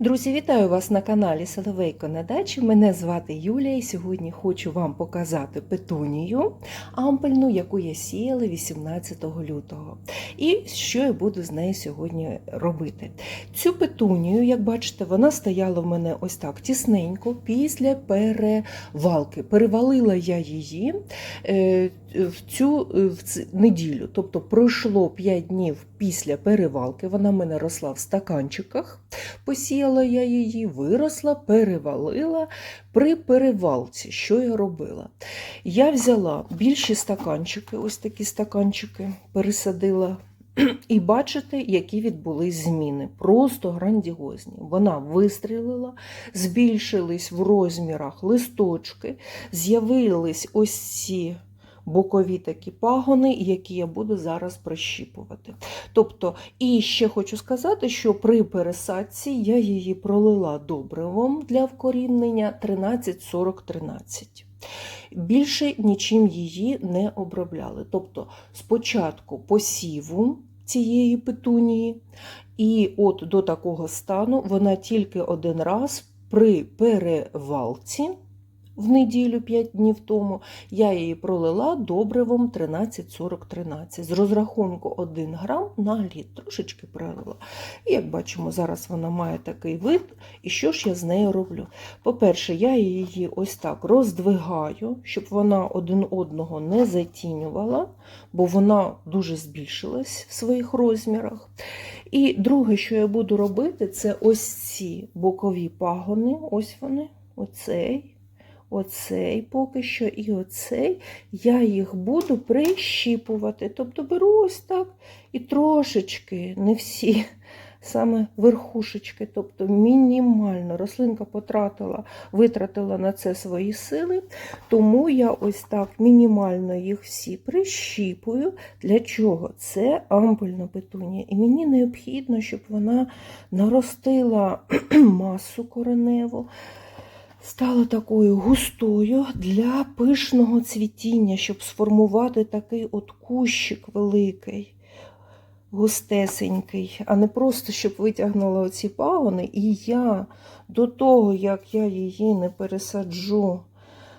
Друзі, вітаю вас на каналі Соловейко на дачі. Мене звати Юлія і сьогодні хочу вам показати петунію ампельну, яку я сіяла 18 лютого. І що я буду з нею сьогодні робити. Цю петунію, як бачите, вона стояла в мене ось так тісненько після перевалки. Перевалила я її е, в цю е, в ц- неділю, тобто пройшло 5 днів після перевалки. Вона в мене росла в стаканчиках. Посіяла я її, виросла, перевалила. При перевалці, що я робила? Я взяла більші стаканчики, ось такі стаканчики, пересадила. І бачите, які відбулись зміни. Просто грандіозні. Вона вистрілила, збільшились в розмірах листочки, з'явились ось ці бокові такі пагони, які я буду зараз прищіпувати. Тобто, і ще хочу сказати, що при пересадці я її пролила добривом для вкорінення 13-40-13. Більше нічим її не обробляли. Тобто, спочатку посіву цієї петунії, і от до такого стану вона тільки один раз при перевалці. В неділю 5 днів тому я її пролила добривом 13-40-13 з розрахунку 1 грам на літ, трошечки пролила. І як бачимо, зараз вона має такий вид. І що ж я з нею роблю? По-перше, я її ось так роздвигаю, щоб вона один одного не затінювала, бо вона дуже збільшилась в своїх розмірах. І друге, що я буду робити, це ось ці бокові пагони, ось вони, оцей. Оцей поки що і оцей, я їх буду прищіпувати. Тобто беру ось так і трошечки, не всі, саме верхушечки, тобто мінімально рослинка потратила, витратила на це свої сили, тому я ось так мінімально їх всі прищіпую. Для чого? Це ампельна петунія. І мені необхідно, щоб вона наростила масу кореневу стала такою густою для пишного цвітіння, щоб сформувати такий от кущик великий, густесенький, а не просто щоб витягнула оці пагони. І я до того, як я її не пересаджу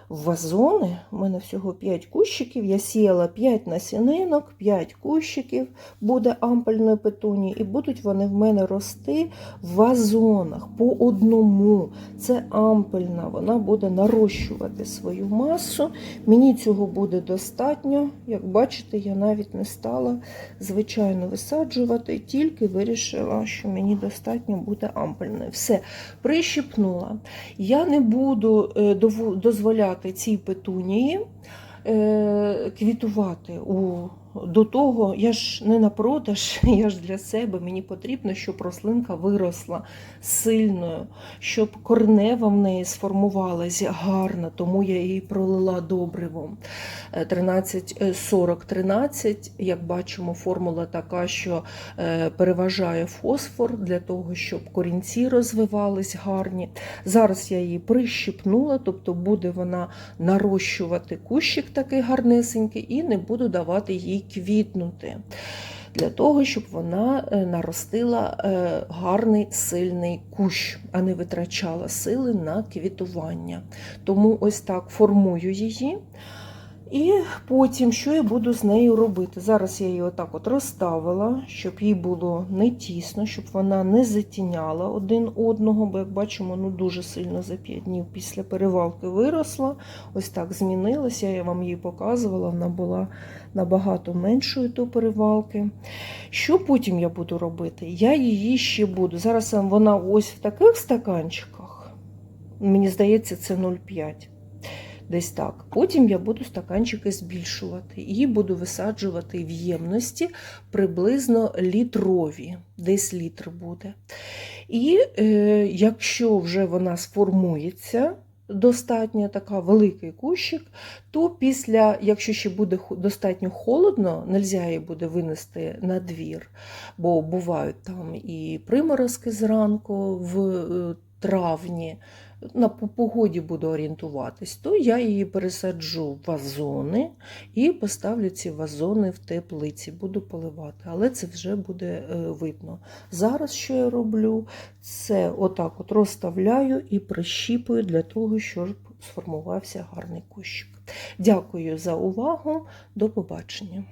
в вазони, у мене всього 5 кущиків, я сіяла 5 насінинок, 5 кущиків буде ампельної петунії, і будуть вони в мене рости в вазонах по одному. Це ампельна, вона буде нарощувати свою масу. Мені цього буде достатньо. Як бачите, я навіть не стала звичайно висаджувати, тільки вирішила, що мені достатньо буде ампельної. Все, прищипнула. Я не буду е, дову- дозволяти цій петунії е, квітувати у до того, я ж не на продаж, я ж для себе. Мені потрібно, щоб рослинка виросла сильною, щоб корнева в неї сформувалась гарно, тому я її пролила добривом. Е, 13-40-13, як бачимо, формула така, що е, переважає фосфор для того, щоб корінці розвивались гарні. Зараз я її прищипнула, тобто буде вона нарощувати кущик такий гарнесенький, і не буду давати їй квітнути. Для того, щоб вона е, наростила е, гарний сильний кущ, а не витрачала сили на квітування. Тому ось так формую її. І потім, що я буду з нею робити? Зараз я її отак от розставила, щоб їй було не тісно, щоб вона не затіняла один одного, бо, як бачимо, ну дуже сильно за 5 днів після перевалки виросла. Ось так змінилася. Я вам її показувала, вона була набагато меншою до перевалки. Що потім я буду робити? Я її ще буду. Зараз вона ось в таких стаканчиках. Мені здається, це 0,5. Десь так. Потім я буду стаканчики збільшувати і буду висаджувати в ємності приблизно літрові, десь літр буде. І е, якщо вже вона сформується, достатньо така великий кущик, то після, якщо ще буде достатньо холодно, нельзя її буде винести на двір, бо бувають там і приморозки зранку в е, травні на погоді буду орієнтуватись, то я її пересаджу в вазони і поставлю ці вазони в теплиці, буду поливати, але це вже буде е, видно. Зараз що я роблю? Це отак от розставляю і прищіпую для того, щоб сформувався гарний кущик. Дякую за увагу. До побачення.